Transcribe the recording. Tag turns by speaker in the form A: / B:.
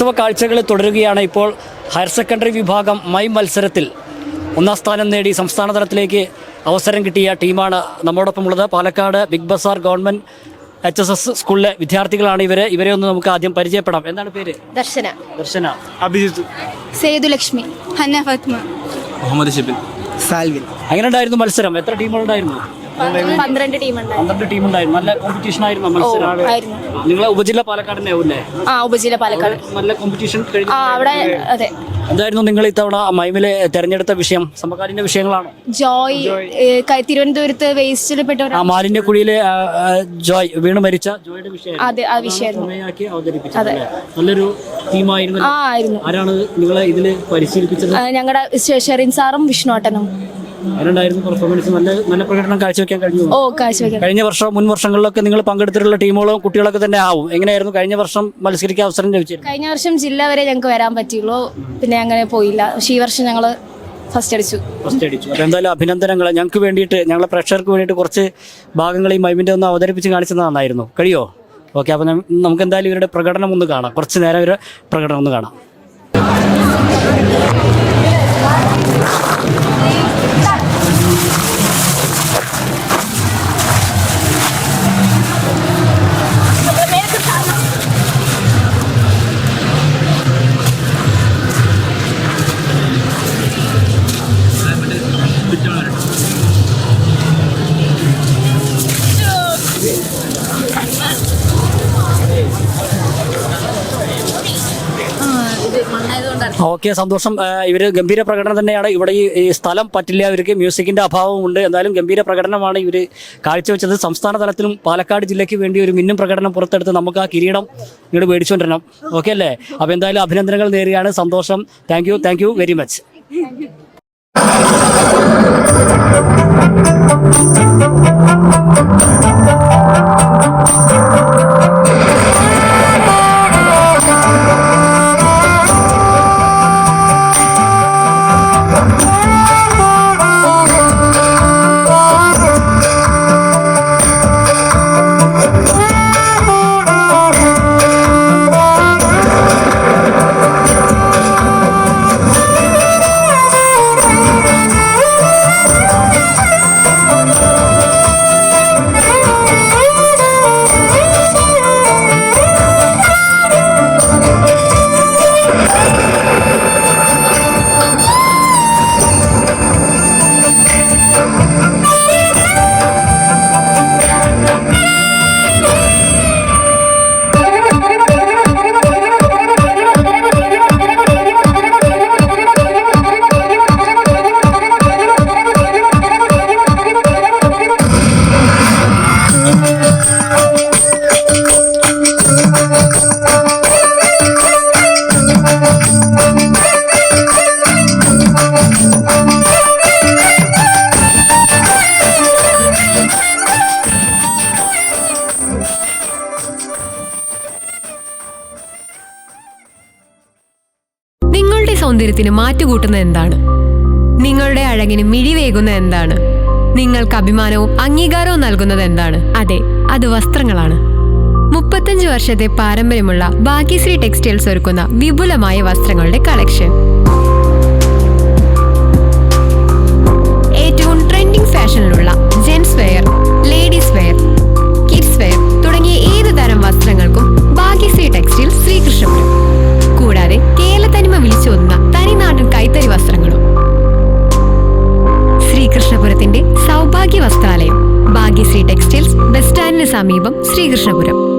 A: ഉത്സവ കാഴ്ചകൾ തുടരുകയാണ് ഇപ്പോൾ ഹയർ സെക്കൻഡറി വിഭാഗം മൈ മത്സരത്തിൽ ഒന്നാം സ്ഥാനം നേടി സംസ്ഥാന തലത്തിലേക്ക് അവസരം കിട്ടിയ ടീമാണ് നമ്മോടൊപ്പം ഉള്ളത് Palakkad Big Bazaar government H S S സ്കൂളിലെ വിദ്യാർത്ഥികളാണ് ഇവരെ. ഇവരെ ഒന്ന് നമുക്ക് ആദ്യം പരിചയപ്പെടാം. എന്താണ് പേര്?
B: ദർശന.
A: ദർശന.
C: അഭിജിത്ത്.
B: സേതുലക്ഷ്മി ഹന്ന ഫാത്മ
C: മുഹമ്മദ് ഷിബിൻ. സാൽവിൻ.
A: എങ്ങനെ ഉണ്ടായിരുന്നു മത്സരം? എത്ര ടീമുകളുണ്ടായിരുന്നു?
B: പന്ത്രണ്ട് ടീമുണ്ട്
A: പന്ത്രണ്ട് ടീം ഉണ്ടായിരുന്നു നല്ല കോമ്പറ്റീഷൻ ആയിരുന്നു മത്സരം.
B: ആയിരുന്നു.
A: നിങ്ങളെ ഉപജില്ല പാലക്കാട് ആവുമല്ലേ
B: ആ ഉപജില്ല പാലക്കാട്.
A: നല്ല കോമ്പറ്റീഷൻ കഴിഞ്ഞു.
B: ആ അവിടെ അതെ.
A: എന്തായിരുന്നു നിങ്ങൾ ഇത്തവണ മൈമിലെ തെരഞ്ഞെടുത്ത വിഷയം? സമകാലീന വിഷയങ്ങളാണ്?
B: ജോയ് ഏ, ക- തിരുവനന്തപുരത്ത് വേസ്റ്റിൽ പെട്ടവർ
A: ആ മാലിന്യക്കുഴിയിലെ ആ, ആ, ജോയ് വീണ് മരിച്ച ജോയുടെ വിഷയം
B: അതെ ആ വിഷയമായിരുന്നു.
A: പ്രമേയാക്കി അവതരിപ്പിച്ചത് അല്ലേ? നല്ലൊരു ടീമായിരുന്നു.
B: ആ ആയിരുന്നു.
A: ആരാണ് നിങ്ങളെ ഇതിൽ പരിശീലിപ്പിച്ചത്?
B: ഞങ്ങളുടെ ഷെറിൻ സാറും വിഷ്ണുട്ടനും
A: ആരുണ്ടായിരുന്നു പെർഫോമൻസ് നല്ല നല്ല പ്രകടനം കാഴ്ചവെക്കാൻ കഴിഞ്ഞു.
B: ഓ കാഴ്ചവെക്കാൻ.
A: കഴിഞ്ഞ വർഷം മുൻ വർഷങ്ങളിലൊക്കെ നിങ്ങൾ പങ്കെടുത്തിട്ടുള്ള ടീമുകളും കുട്ടികളൊക്കെ തന്നെ ആവും. എങ്ങനെയായിരുന്നു കഴിഞ്ഞ വർഷം മത്സരിക്കാൻ അവസരം ലഭിച്ചത്?
B: കഴിഞ്ഞ വർഷം ജില്ല വരെ ഞങ്ങൾക്ക് വരാൻ പറ്റിയുള്ളൂ. പിന്നെ അങ്ങനെ പോയില്ല. പക്ഷേ ഈ വർഷം ഞങ്ങൾ ഫസ്റ്റ് അടിച്ചു.
A: ഫസ്റ്റ് അടിച്ചു. അപ്പോൾ എന്തായാലും അഭിനന്ദനങ്ങൾ. ഞങ്ങൾക്ക് വേണ്ടിയിട്ട് ഞങ്ങളെ പ്രേക്ഷകർക്ക് വേണ്ടിയിട്ട് കുറച്ച് ഭാഗങ്ങൾ ഈ മൈമിന്റെ ഒന്ന് അവതരിപ്പിച്ച് കാണിച്ചത് നന്നായിരുന്നു. കഴിയോ? ഓക്കെ അപ്പോൾ നമുക്ക് എന്തായാലും ഇവരുടെ പ്രകടനം ഒന്ന് കാണാം. കുറച്ച് നേരം ഇവരുടെ പ്രകടനം ഒന്ന് കാണാം. ഓക്കെ സന്തോഷം. ഇവർ ഇവർ ഗംഭീര പ്രകടനം തന്നെയാണ്. ഇവിടെ ഈ സ്ഥലം പറ്റില്ല. ഇവർക്ക് മ്യൂസിക്കിന്റെ അഭാവമുണ്ട്. എന്തായാലും ഗംഭീര പ്രകടനമാണ് ഇവർ കാഴ്ചവെച്ചത്. സംസ്ഥാന തലത്തിലും പാലക്കാട് ജില്ലയ്ക്ക് വേണ്ടി ഒരു മിന്നും പ്രകടനം പുറത്തെടുത്ത് നമുക്ക് ആ കിരീടം ഇങ്ങോട്ട് മേടിച്ചുകൊണ്ടിരണം ഓക്കെ അല്ലേ? അപ്പോൾ എന്തായാലും അഭിനന്ദനങ്ങൾ നേരുകയാണ്. സന്തോഷം. Thank you thank you very much
D: നിങ്ങളുടെ സൗന്ദര്യത്തിന് മാറ്റുകൂട്ടുന്നത് എന്താണ്? നിങ്ങളുടെ അഴകിന് മിഴിവേകുന്നത് എന്താണ്? നിങ്ങൾക്ക് അഭിമാനവും അംഗീകാരവും നൽകുന്നത് എന്താണ്? അതെ അത് വസ്ത്രങ്ങളാണ്. മുപ്പത്തഞ്ച് വർഷത്തെ പാരമ്പര്യമുള്ള ശ്രീ ടെക്സ്റ്റൈൽസ് ഒരുക്കുന്ന വിപുലമായ വസ്ത്രങ്ങളുടെ കളക്ഷൻ. സമീപം ശ്രീകൃഷ്ണപുരം.